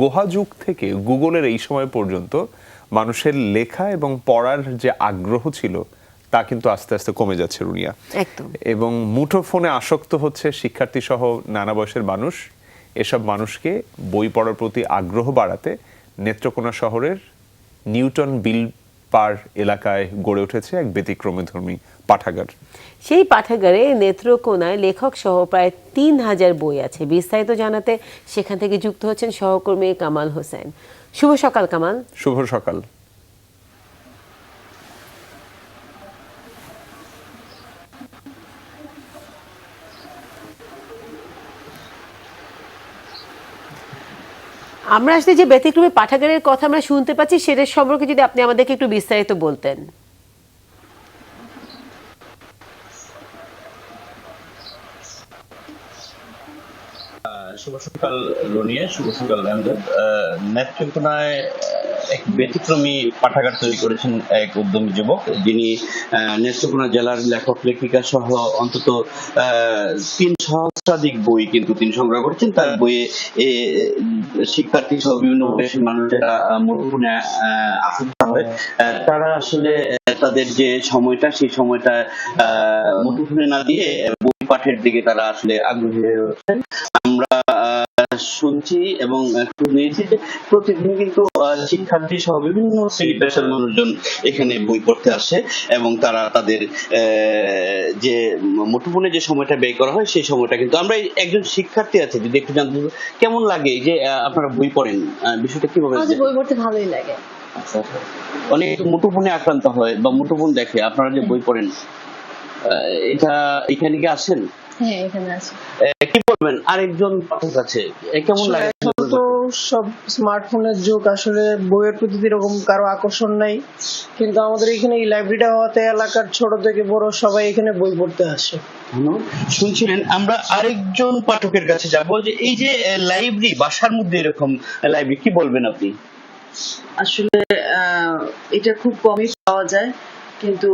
গুহা যুগ থেকে গুগলের এই সময় পর্যন্ত মানুষের লেখা এবং পড়ার যে আগ্রহ ছিল তা কিন্তু আস্তে আস্তে কমে যাচ্ছে রুনিয়া। এবং মুঠোফোনে আসক্ত হচ্ছে শিক্ষার্থী সহ নানা বয়সের মানুষ। এসব মানুষকে বই পড়ার প্রতি আগ্রহ বাড়াতে নেত্রকোনা শহরের নিউটন বিল পার এলাকায় গড়ে উঠেছে এক ব্যতিক্রমধর্মী পাঠাগার। সেই পাঠাগারে নেত্রকোনায় লেখক সহ প্রায় তিন হাজার বই আছে। বিস্তারিত জানাতে সেখান থেকে যুক্ত হচ্ছেন সহকর্মী কামাল হোসেন। শুভ সকাল কামাল। শুভ সকাল। আমরা আসলে যে ব্যতিক্রমী পাঠাগারের কথা আমরা শুনতে পাচ্ছি সেটার সম্পর্কে যদি আপনি আমাদেরকে একটু বিস্তারিত বলতেন। শুভ সকাল শুভ সকাল নেত্রকোনায় এক ব্যতিক্রমী পাঠাগার তৈরি করেছেন এক উদ্যমী যুবক। যিনি নেত্রকোনা জেলার লেখক লেখিকা সহ অন্তত তিন সহস্রাধিক বই কিন্তু তিনি সংগ্রহ করেছেন। তার বইয়ে শিক্ষার্থী সহ বিভিন্ন বয়সী মানুষ যারা আহ, মুঠোফোনে আসক্ত হয় তারা আসলে তাদের যে সময়টা সেই সময়টা মুঠোফোনে না দিয়ে পাঠের দিকে তারা আসলে আগ্রহী হয়ে ওঠেন আমরা শুনছি এবং যে প্রতিদিন কিন্তু শিক্ষার্থী সহ বিভিন্ন শ্রেণি পেশার মানুষজন এখানে বই পড়তে আসে এবং তারা তাদের যে মুঠোফোনে যে সময়টা ব্যয় করা হয় সেই সময়টা কিন্তু আমরা একজন শিক্ষার্থী আছে। যদি একটু জানতে কেমন লাগে যে আপনারা বই পড়েন? বিষয়টা কীভাবে বই পড়তে ভালোই লাগে। আচ্ছা। অনেক মুঠোফোনে আক্রান্ত হয় বা মুঠোফোন দেখে আপনারা যে বই পড়েন এটা এখানে কি আসেন হ্যাঁ এখানে আছে। কি বলবেন? আরেকজন পাঠক আছে। কেমন লাগে? এখন তো সব স্মার্টফোনের যুগ আসলে বইয়ের প্রতি এরকম কারও আকর্ষণ নাই। কিন্তু আমাদের এখানে এই লাইব্রেরিটা হওয়াতে এলাকার ছোট থেকে বড় সবাই এখানে বই পড়তে আসে। শুনছিলেন? আমরা আরেকজন পাঠকের কাছে যাব যে এই যে লাইব্রেরি বাসার মধ্যে এরকম লাইব্রেরি কি বলবেন আপনি? আসলে আহ, এটা খুব কমই পাওয়া যায়। কিন্তু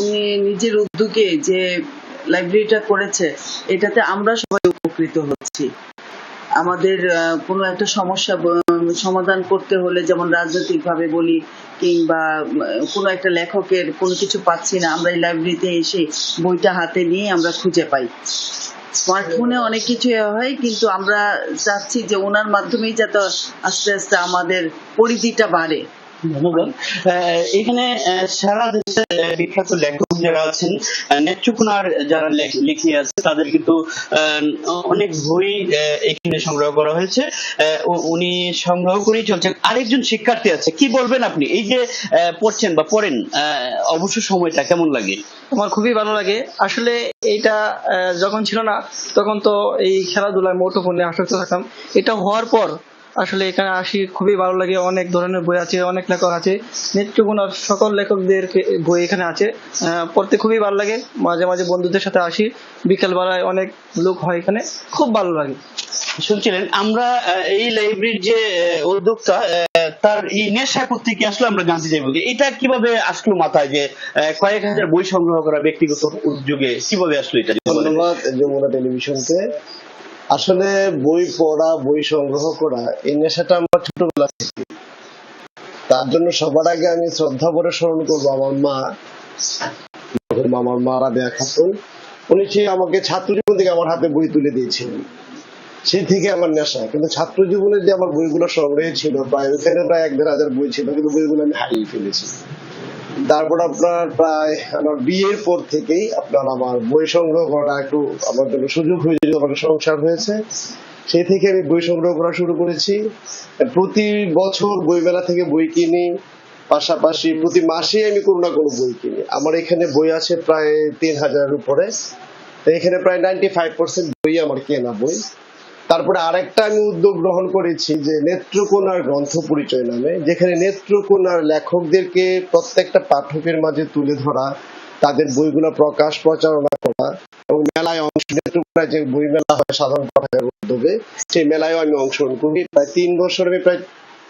উনি নিজের উদ্যোগে যে লাইব্রেরিটা করেছে, এটাতে আমরা সবাই উপকৃত হচ্ছি। আমাদের কোনো একটা সমস্যা সমাধান করতে হলে যেমন রাজনৈতিক ভাবে বলি, কিংবা কোনো একটা লেখকের কোনো কিছু পাচ্ছি না, আমরা এই লাইব্রেরিতে এসে বইটা হাতে নিয়ে আমরা খুঁজে পাই। স্মার্টফোনে অনেক কিছু হয়, কিন্তু আমরা চাচ্ছি যে ওনার মাধ্যমেই যাতে আস্তে আস্তে আমাদের পরিধিটা বাড়ে। ধন্যবাদ। এখানে সারা দেশে বিখ্যাত লেখক যারা আছেন নেত্রকোনার যারা লেখ- আছে, তাদের কিন্তু অনেক বই এখানে সংগ্রহ করা হয়েছে। উনি সংগ্রহ করেই চলছেন। আরেকজন শিক্ষার্থী আছে, কি বলবেন আপনি? এই যে পড়ছেন বা পড়েন অবসর সময়টা কেমন লাগে? আমার খুবই ভালো লাগে। আসলে এটা যখন ছিল না, তখন তো এই খেলাধুলায় মুঠোফোনে আসক্ত থাকতাম। এটা হওয়ার পর আসলে এখানে আসি খুবই ভালো লাগে অনেক ধরনের বই আছে অনেক লেখক আছে। নেত্রকোনার সকল লেখকদের বই এখানে আছে। পড়তে খুবই ভালো লাগে মাঝে মাঝে বন্ধুদের সাথে আসি। বিকেল বেলায় অনেক লোক হয় এখানে খুব ভালো লাগে। শুনছিলেন আমরা এই লাইব্রেরির যে উদ্যোক্তা আহ, তার এই নেশা করতে কি আসলে আমরা জানতে চাইব? যে এটা কীভাবে আসলো মাথায় যে আহ, কয়েক হাজার বই সংগ্রহ করা ব্যক্তিগত উদ্যোগে কীভাবে আসলো এটা? ধন্যবাদ যমুনা টেলিভিশনকে। আসলে বই পড়া, বই সংগ্রহ করা, এই নেশাটা আমার ছোটবেলা থেকে। তার জন্য সবার আগে আমি শ্রদ্ধা ভরে স্মরণ করব আমার মা। আমার মা রাবেয়া খাতুন। উনি সে আমাকে ছাত্র জীবন থেকে আমার হাতে বই তুলে দিয়েছিলেন সেই থেকে আমার নেশা। কিন্তু ছাত্র জীবনে যে আমার বইগুলো সংগ্রহে ছিল, প্রায় প্রায় এক দেড় হাজার বই ছিল, কিন্তু বইগুলো আমি হারিয়ে ফেলেছি। তারপর আপনার প্রায় আমার বিয়ের পর থেকেই আপনার আমার বই সংগ্রহ করা একটু আমার জন্য সুযোগ হয়েছিল আমার সংসার হয়েছে। সেই থেকে আমি বই সংগ্রহ করা শুরু করেছি। প্রতি বছর বইমেলা থেকে বই কিনি, পাশাপাশি প্রতি মাসে আমি কোনো না কোনো বই কিনি। আমার এখানে বই আছে প্রায় তিন হাজারের উপরে। এখানে প্রায় নাইনটি ফাইভ পার্সেন্ট বই আমার কেনা বই। তারপরে আরেকটা আমি উদ্যোগ গ্রহণ করেছি যে নেত্রকোনার গ্রন্থ পরিচয় নামে, যেখানে নেত্রকোনার লেখকদেরকে প্রত্যেকটা পাঠকের মাঝে তুলে ধরা, তাদের বইগুলো প্রকাশ প্রচারণা করা এবং মেলায় অংশ, নেত্রকোনায় যে বই মেলা হয় সাধারণ পাঠকের উদ্যোগে, সেই মেলায়ও আমি অংশগ্রহণ করি। প্রায় তিন বছর আমি প্রায়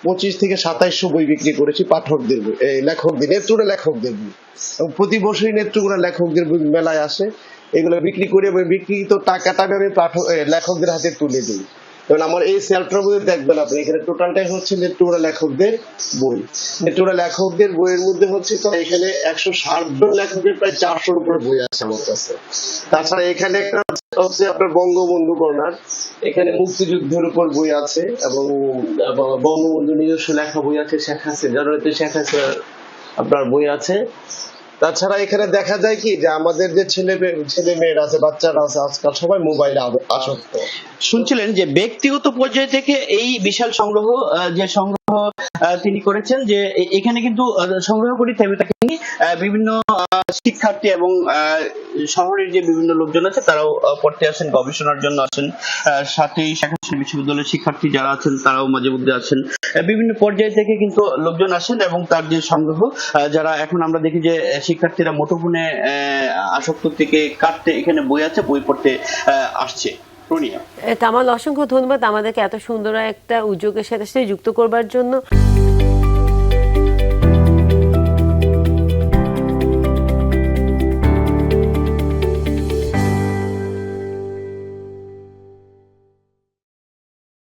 পঁচিশ থেকে সাতাইশশো বই বিক্রি করেছি পাঠকদের বই লেখকদের, নেত্রকোনা লেখকদের বই। এবং প্রতি বছরই নেত্রকোনা লেখকদের বই মেলায় আসে। এগুলো বিক্রি করে বিক্রিত টাকাটা আমি পাঠক লেখকদের হাতে তুলে দিই। যেমন আমার এই সেলফটার মধ্যে দেখবেন আপনি, এখানে টোটালটাই হচ্ছে নেত্রকোনা লেখকদের বই। নেত্রকোনা লেখকদের বইয়ের মধ্যে হচ্ছে তো এখানে একশো ষাট জন লেখকের প্রায় চারশোর উপরে বই আছে আমার কাছে। তাছাড়া এখানে একটা হচ্ছে আপনার বঙ্গবন্ধু কর্নার। এখানে মুক্তিযুদ্ধের উপর বই আছে এবং বঙ্গবন্ধু নিজস্ব লেখা বই আছে শেখ হাসিনা শেখ হাসিনার আপনার বই আছে। তাছাড়া এখানে দেখা যায় কি যে আমাদের যে ছেলে ছেলে মেয়েরা আছে বাচ্চারা আছে আজকাল সবাই মোবাইলে আসক্ত। শুনছিলেন যে ব্যক্তিগত পর্যায় থেকে এই বিশাল সংগ্রহ যে সংগ্রহ তিনি করেছেন যে এখানে কিন্তু সংগ্রহ করি আহ, বিভিন্ন শিক্ষার্থী এবং শহরের যে বিভিন্ন লোকজন আছে, তারাও পড়তে আসেন, গবেষণার জন্য আসেন। সাথেই শেখ বিশ্ববিদ্যালয়ের শিক্ষার্থী যারা আছেন, তারাও মাঝে মধ্যে আছেন বিভিন্ন পর্যায় থেকে কিন্তু লোকজন আসেন এবং তার যে সংগ্রহ যারা এখন আমরা দেখি যে শিক্ষার্থীরা মুঠোফোনে আসক্ত থেকে কাটতে এখানে বই আছে, বই পড়তে আসছে। কামাল অসংখ্য ধন্যবাদ আমাদেরকে এত সুন্দর একটা উদ্যোগের সাথে সাথে যুক্ত করবার জন্য।